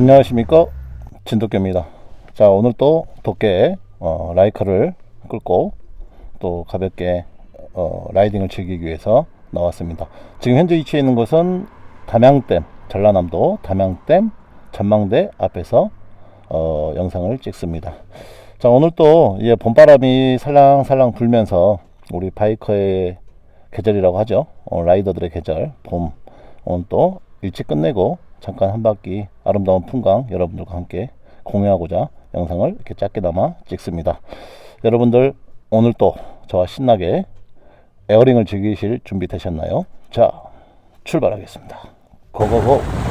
안녕하십니까? 진돗개입니다. 자 오늘 또 도깨 어, 라이커를 끌고 또 가볍게 어, 라이딩을 즐기기 위해서 나왔습니다. 지금 현재 위치해 있는 곳은 담양댐 전라남도 담양댐 전망대 앞에서 어, 영상을 찍습니다. 자 오늘 또 이제 봄바람이 살랑살랑 불면서 우리 바이커의 계절이라고 하죠? 어, 라이더들의 계절 봄. 오늘 또 일찍 끝내고 잠깐 한 바퀴 아름다운 풍광 여러분들과 함께 공유하고자 영상을 이렇게 짧게나마 찍습니다. 여러분들 오늘 또 저와 신나게 에어링을 즐기실 준비 되셨나요? 자 출발하겠습니다. 고고고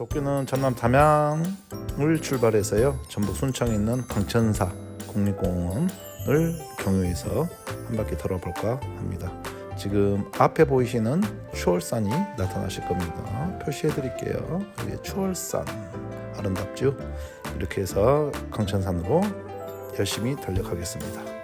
도쿄는 전남 담양을 출발해서요 전북 순창에 있는 강천사 국립공원을 경유해서 한 바퀴 돌아볼까 합니다. 지금 앞에 보이시는 추월산이 나타나실 겁니다. 표시해 드릴게요. 여기 추월산 아름답죠? 이렇게 해서 강천산으로 열심히 달려가겠습니다.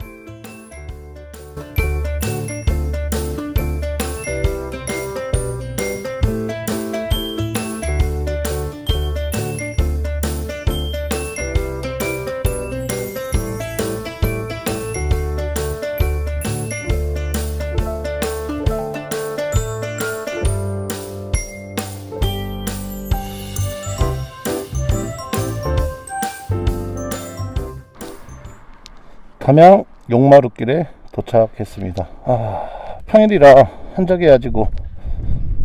담양 용마루길에 도착했습니다. 아, 평일이라 한적해가지고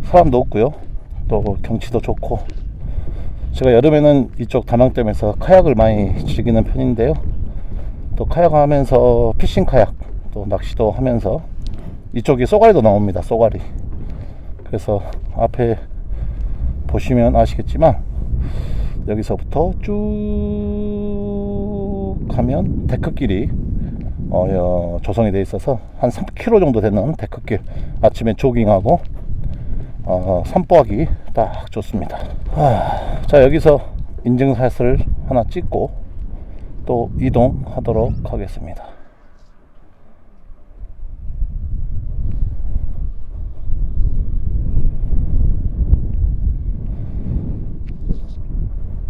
사람도 없고요. 또 경치도 좋고 제가 여름에는 이쪽 담양댐에서 카약을 많이 즐기는 편인데요. 또 카약 하면서 피싱 카약 또 낚시도 하면서 이쪽이 쏘가리도 나옵니다. 쏘가리. 그래서 앞에 보시면 아시겠지만 여기서부터 쭉 가면 데크길이 어, 어, 조성이 되어 있어서 한 3km 정도 되는 데크길 아침에 조깅하고 어, 산보하기 딱 좋습니다 아, 자 여기서 인증샷을 하나 찍고 또 이동하도록 하겠습니다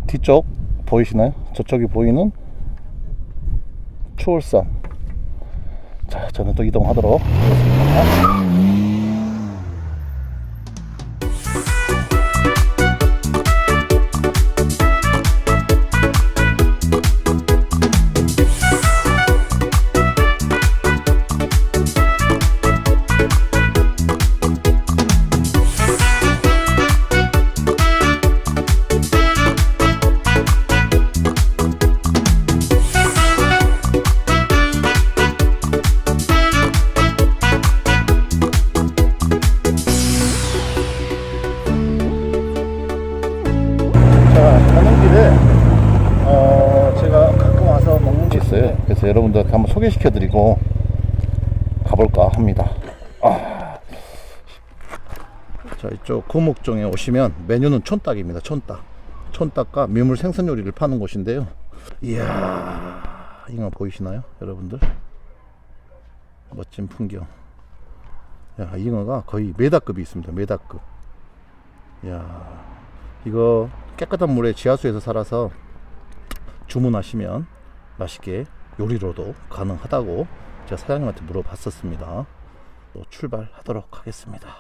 뒤쪽 보이시나요? 저쪽이 보이는 추월산. 자, 저는 또 이동하도록 하겠습니다. 가는 길에 어, 제가 가끔 와서 먹는 게 있어요. 그래서 여러분들한테 한번 소개시켜드리고 가볼까 합니다. 아. 자, 이쪽 고목정에 오시면 메뉴는 촌딱입니다. 촌딱. 촌딱과 민물 생선 요리를 파는 곳인데요. 이야, 이거 보이시나요, 여러분들? 멋진 풍경. 야, 잉어가 거의 메다급이 있습니다. 메다급. 야, 이거 깨끗한 물에 지하수에서 살아서 주문하시면 맛있게 요리로도 가능하다고 제가 사장님한테 물어봤었습니다. 또 출발하도록 하겠습니다.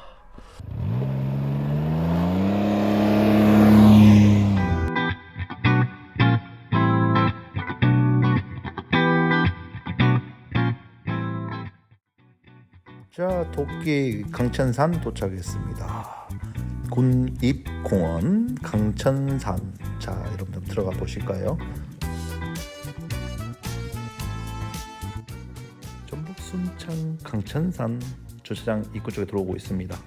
자, 도끼 강천산 도착했습니다. 군입공원 강천산. 자, 여러분들 들어가 보실까요? 순창 강천산 주차장 입구 쪽에 들어오고 있습니다.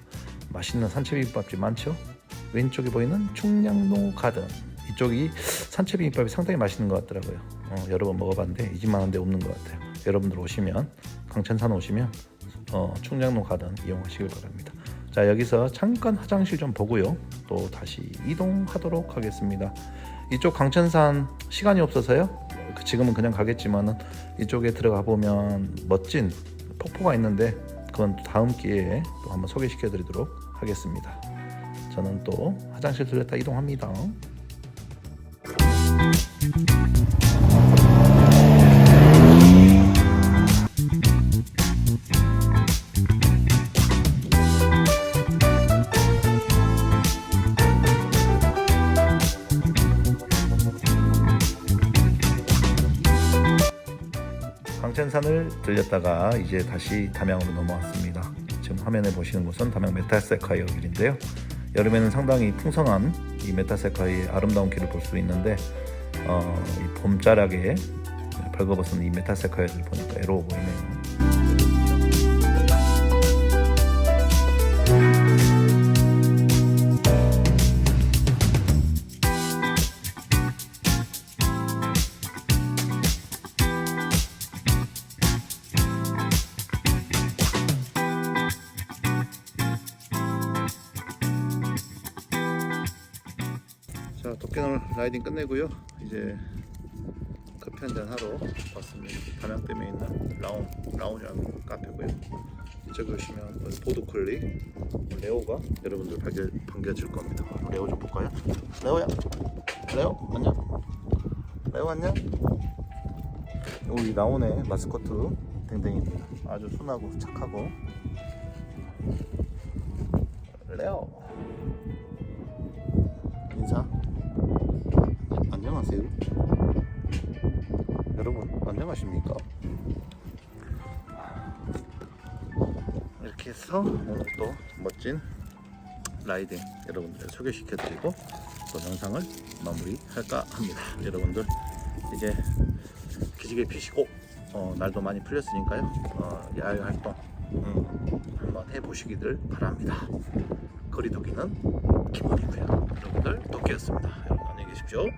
맛있는 산채비빔밥집 많죠? 왼쪽에 보이는 충량로 가든 이쪽이 산채비빔밥이 상당히 맛있는 것 같더라고요. 어, 여러 번 먹어봤는데 이 집만 한 데 없는 것 같아요. 여러분들 오시면 강천산 오시면 어, 충량로 가든 이용하시길 바랍니다. 자 여기서 잠깐 화장실 좀 보고요. 또 다시 이동하도록 하겠습니다. 이쪽 강천산 시간이 없어서요. 그 지금은 그냥 가겠지만은 이쪽에 들어가 보면 멋진 폭포가 있는데 그건 또 다음 기회에 또 한번 소개시켜 드리도록 하겠습니다. 저는 또 화장실 들렸다 이동합니다. 강천산을 들렸다가 이제 다시 담양으로 넘어왔습니다. 지금 화면에 보시는 곳은 담양 메타세카이어 길인데요. 여름에는 상당히 풍성한 이 메타세카이의 아름다운 길을 볼 수 있는데 어, 이 봄자락에 벌거벗은 이 메타세카이어를 보니까 애로워 보이네요. 자 도깨널 라이딩 끝내고요. 이제 커피 한잔 하러 왔습니다. 담양댐에 있는 라운 라운이라는 카페고요. 이쪽에 오시면 그 보드콜리 레오가 여러분들 반겨, 반겨줄 겁니다. 레오 좀 볼까요? 레오야? 레오? 안녕? 레오 안녕? 우리 라운의 마스코트 댕댕입니다. 아주 순하고 착하고. 레오! 인사 안녕하세요. 여러분 안녕하십니까? 이렇게 해서 오늘 또 멋진 라이딩 여러분들 소개시켜 드리고 또 영상을 마무리할까 합니다. 여러분들 이제 기지개 피시고 어, 날도 많이 풀렸으니까요. 어, 야외 활동 음, 한번 해보시기를 바랍니다. 거리두기는 기본이고요. 여러분들 도끼였습니다. 계십시오.